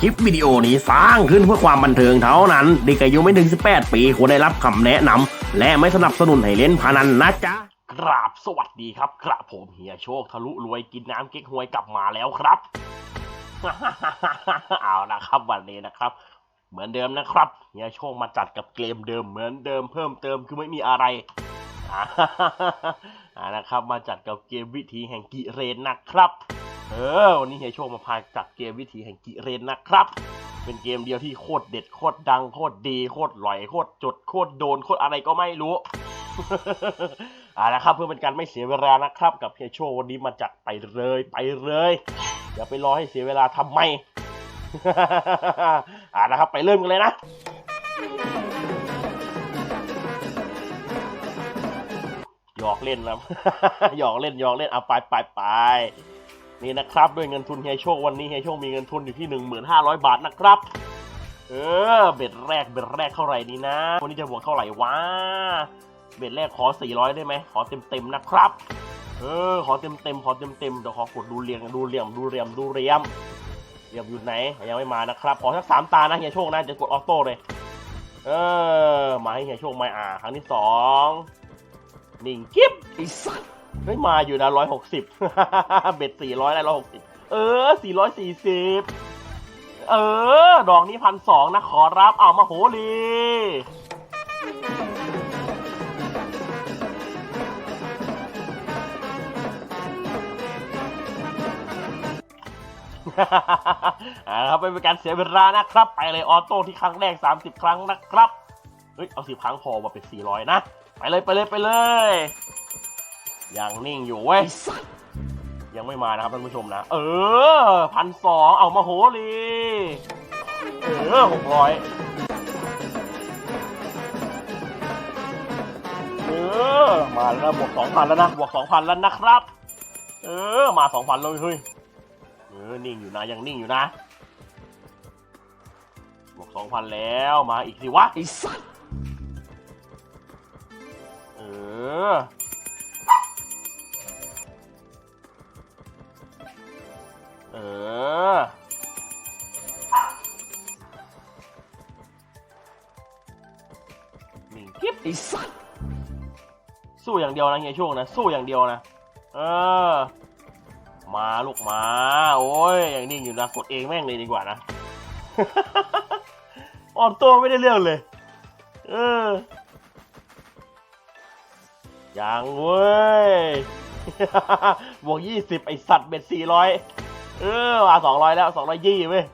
คลิปวิดีโอนี้สร้างขึ้นเพื่อความบันเทิงเท่านั้นเด็กอายุไม่ถึง 18 ปีควรได้รับคำแนะนำและไม่สนับสนุนให้เล่นพนันนะจ๊ะกราบสวัสดีครับกระผมเฮียโชคทะลุรวยกินน้ำเก๊กฮวยกลับมาแล้วครับ เอานะครับวันนี้นะครับ เหมือนเดิมนะครับเฮียโชคมาจัดกับเกมเดิมเหมือนเดิมเพิ่มเติมคือไม่มีอะไรอ่านะครับมาจัดกับเกมวิธีแห่งกิเรนนะครับ เออวันนี้เฮียโชคมาพาจัดเกมวิธีแห่งกิเรนนะครับ เป็นเกมเดียวที่โคตรเด็ดโคตรดังโคตรดีโคตรหลอยโคตรจดโคตรโดนโคตรอะไรก็ไม่รู้เอาละครับเพื่อเป็นการไม่เสียเวลานะครับ กับเฮียโชว์วันนี้มาจัดไปเลยไปเลยอย่าไปรอให้เสียเวลาทำไมอ่านะครับไปเริ่มกันเลยนะหยอกเล่นนะหยอกเล่นหยอกเล่นเอาไปไปไป นี่นะครับ ด้วยเงินทุนเฮียโชควันนี้เฮียโชคมีเงินทุนอยู่ที่หนึ่งหมื่นห้าร้อยบาทนะครับ เออ เบ็ดแรกเบ็ดแรกเท่าไหร่ดีนะ วันนี้จะบวกเท่าไหร่วะ เบ็ดแรกขอ 400 ได้ไหม ขอเต็มๆนะครับ เออ ขอเต็มๆขอเต็มๆเดี๋ยวขอกดดูเรียงดูเหลี่ยมดูเหลี่ยมดูเหลี่ยมเรียมอยู่ไหนยังไม่มานะครับ ขอสักสามตานะเฮียโชคนะจะกดออโต้เลยเออมาให้เฮียโชคมาอ่าครั้งที่สองนิ่งกิ๊บไอ้สัส เฮ้ยมาอยู่นะร้อยหกสิบเบ็ดสี่ร้อยได้ร้อยหกสิบเออสี่ร้อยสี่สิบเออ ดอกนี้พันสองนะขอรับเอามาโหลีอ่าครับไม่เป็นการเสียเวลานะครับ ไปเลยออโต้ที่ครั้งแรก 30 ครั้งนะครับ เฮ้ย เอาสิบครั้งพอมาเป็น 400 นะ ไปเลยไปเลยไปเลย ยังนิ่งอยู่เว้ย ยังไม่มานะครับท่านผู้ชมนะ เออพันสองเอามาโหลีเออหกร้อยเออ มาแล้วนะบวกสองพันแล้วนะ บวกสองพันแล้วนะครับ เออ มาสองพันเลยเฮ้ย เออ นิ่งอยู่นะ ยังนิ่งอยู่นะ บวกสองพันแล้ว มาอีกสิวะไอ้สัสเออ เออนิ่งกิ๊บไอ้สัสสู้อย่างเดียวนะเฮียช่วงนะ สู้อย่างเดียวนะ เออ มาลูกมา โอ้ย อย่างนิ่งอยู่นะกดเองแม่งเลยดีกว่านะออนตัวไม่ได้เรื่องเลย เออย่างเว้ย บวกยี่สิบไอสัตว์เบ็ดสี่ร้อย เออมาสองร้อยแล้วสองร้อยยี่เว้ย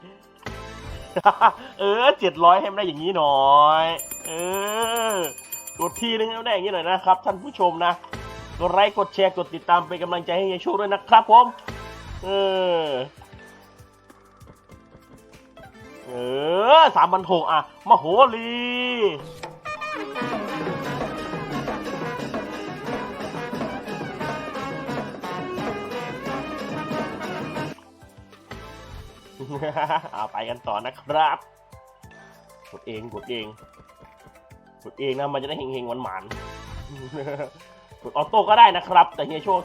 เออเจ็ดร้อยให้มันได้อย่างนี้หน่อย เออกดทีนึงให้มันได้อย่างนี้หน่อยนะครับ ท่านผู้ชมนะ กดไลค์กดแชร์กดติดตามเป็นกำลังใจให้ยายชูด้วยนะครับผม เออ เออสามพันหกอะมาโหลี เอาไปกันต่อนะครับ กดเองกดเองกดเองนะมันจะได้เฮงๆหวานๆกดออโต้ก็ได้นะครับ แต่เฮียโชว์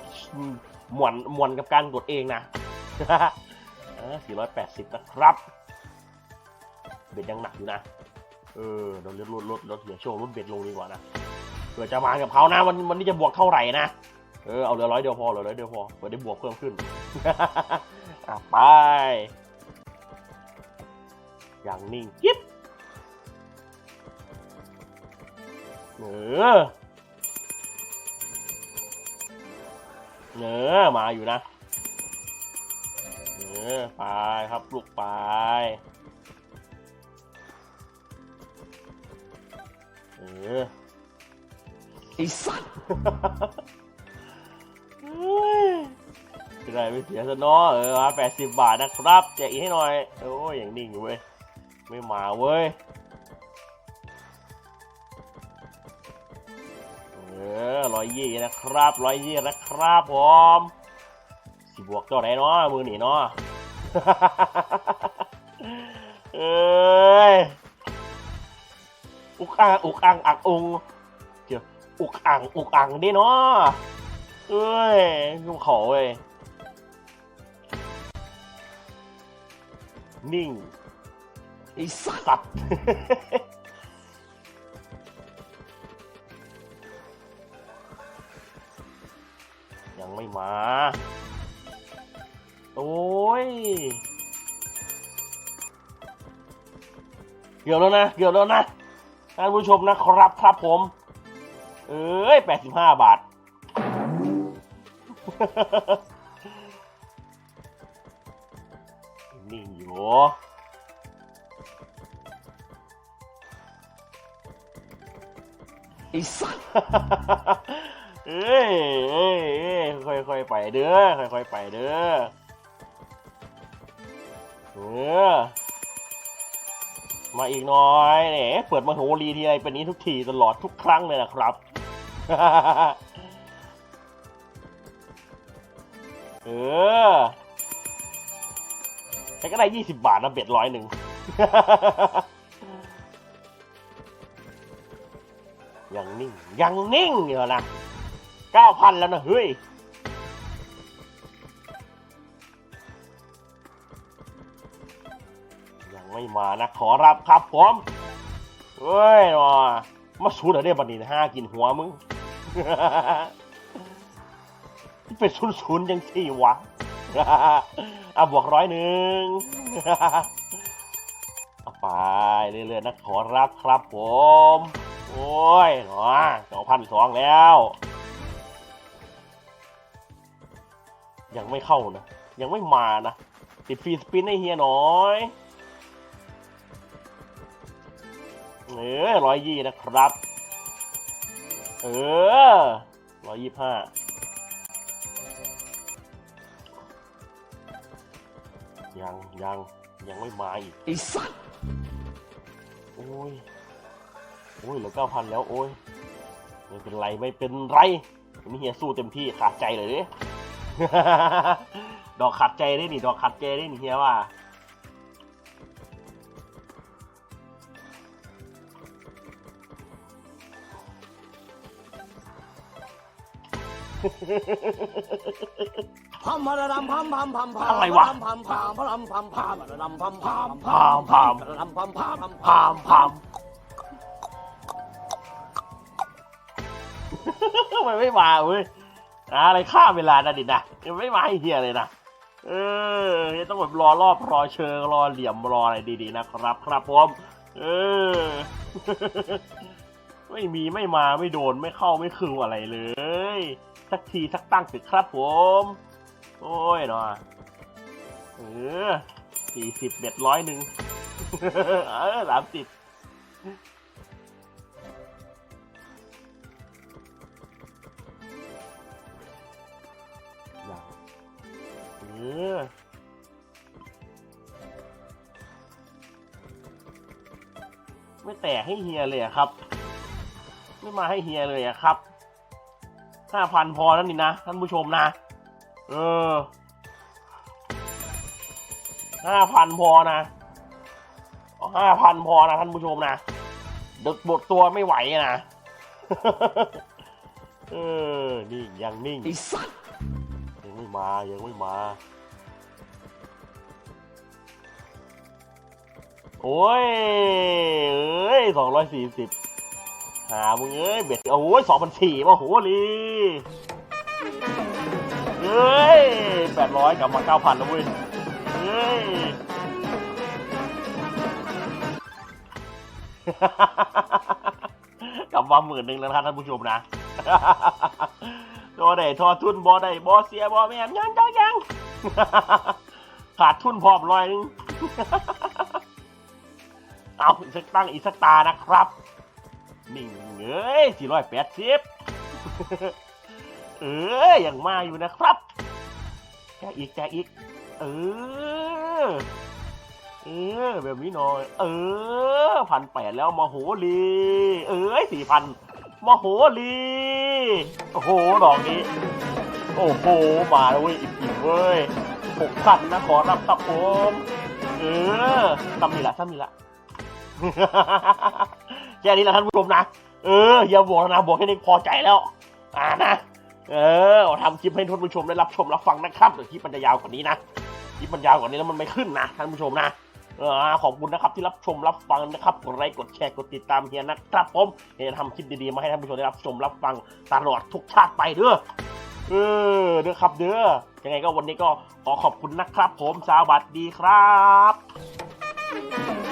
หมวนหมวนกับการกดเองนะ480 นะครับเบ็ดยังหนักอยู่นะ เออเดี๋ยวลดลดลดลดเฮียโชว์ลดเบ็ดลงดีกว่านะเผื่อจะมากับเขานะวันวันนี้จะบวกเท่าไหร่นะเออเอาเหลือร้อยเดียวพอเหลือร้อยเดียวพอเผื่อได้บวกเพิ่มขึ้นอะไป อย่างนิ่งกิ๊บเออเนอมาอยู่นะเออไปครับลูกไปเออไอ้สัตว์เป็นไรไม่เสียซะเนาะเออมาแปดสิบบาทนะครับแจกอีกให้หน่อย โอ้ยอย่างนิ่งอยู่เว้ย ไม่มาเว้ยเออร้อยยี่นะครับร้อยยี่นะครับผมสิบวกเจ้าไหนเนาะมือหนีเนาะเอ้ยอุกอ่างอุกอ่างอักองเดี๋ยวอุกอ่างอุกอ่างดิเนาะเอ้ยลูกเขาเว้ยนิ่ง ไอ้สัตว์ ยังไม่มา โอ้ย เกี่ยวแล้วนะ เกี่ยวแล้วนะ ท่านผู้ชมนะครับครับผม เอ้ยแปดสิบห้าบาทนิ่งอยู่ ไอ้สัสเอ้ยเอ้ยเอ้ยค่อยๆไปเด้อ ค่อยๆไปเด้อเออมาอีกหน่อยเนี่ยเปิดมาโหรีทีไรเป็นนี้ทุกทีตลอดทุกครั้งเลยนะครับ เออใช้ก็ได้ยี่สิบบาทนะเบ็ดร้อยหนึ่ง ยังนิ่ง ยังนิ่งอยู่นะเก้าพันแล้วนะ เฮ้ย ยังไม่มานะ ขอรับครับผมเฮ้ยมามาสูดอะไรบัดนี้ห้ากินหัวมึงเป็นศูนย์ศูนยังสี่วะอะบวกร้อยหนึ่งเอาไปเรื่อยๆนะขอรับครับผม โอ้ยหนอสองพันสองแล้ว ยังไม่เข้านะ ยังไม่มานะ ติดฟรีสปินให้เฮียหน่อยเออร้อยยี่นะครับ เออร้อยยี่ห้ายังยังยังไม่มาอีกไอ้สัสโอ้ย อ้ยเหลือเก้าพันแล้วโอ้ยไม่เป็นไรไม่เป็นไรวันนี้เฮียสู้เต็มที่ขาดใจเลยดิดอกขาดใจได้นี่ดอกขาดใจได้นี่เฮียว่าพัมพะระดำพัมพัมพัมพัมอะไรวะพัมพัมพัมพะรำพัมพัมพะระดำพัมพัมพามพามพะระดำพัมพัมพัมพามพาม มันไม่มาเว้ยอะไรข้าเวลานะดินะยังไม่มาเฮียเลยนะเออต้องแบบรอรอบรอเชิงรอเหลี่ยมรออะไรดีๆนะครับครับผมเออ ไม่มีไม่มาไม่โดนไม่เข้าไม่คืนอะไรเลย สักทีสักตั้งสิครับผม โอ้ยเนาะเออสี่สิบเบ็ดร้อยหนึ่งเออสามสิบ แตกให้เฮียเลยอะครับ ไม่มาให้เฮียเลยอะครับห้าพันพอแล้วนี่นะท่านผู้ชมนะ เออห้าพันพอนะห้าพันพอนะท่านผู้ชมนะดึกบทตัวไม่ไหวนะเออนี่ยังนิ่งไอ้สัสยังไม่มายังไม่มา โอ้ยเอ้ยสองร้อยสี่สิบหามึงเอ้ยเบ็ดโอ้ยสองพันสี่มาโหลีเอ้ยแปดร้อยกลับมาเก้าพันแล้วเว้ยเอ้ยกลับมาหมื่นหนึ่งแล้วนะครับท่านผู้ชมนะตัวได้ทอทุนบอได้บอเสียบอแม่นยังยังยังขาดทุนพร้อมร้อยหนึง เอาอีกสักตั้งอีกสักตานะครับหนิ่งเอ้ยสี่ร้อยแปดสิบเออยังมาอยู่นะครับแจกอีกแจกอีก เออ เออแบบนี้หน่อย เออพันแปดแล้วมาโหลีเอ้ยสี่พันมาโหลีโอ้โหดอกนี้ โอ้โห มาแล้วเว้ยอิ่มๆเว้ยหกพันนะขอรับครับผม เออทำนี่ละทำนี่ละ แค่นี้แหละท่านผู้ชมนะ เอออย่าบอกนะบอกแค่นี้พอใจแล้ว อ่านะ เออทำคลิปให้ท่านผู้ชมได้รับชมรับฟังนะครับเดี๋ยวคลิปมันจะยาวกว่านี้นะคลิปมันยาวกว่านี้แล้วมันไม่ขึ้นนะท่านผู้ชมนะอ่าขอบคุณนะครับที่รับชมรับฟังนะครับกดไลค์กดแชร์กดติดตามเฮียนะครับผมเฮียจะทำคลิปดีๆมาให้ท่านผู้ชมได้รับชมรับฟังตลอดทุกชาติไปเด้อเออเด้อครับเด้อยังไงก็วันนี้ก็ขอขอบคุณนะครับผมสวัสดีครับ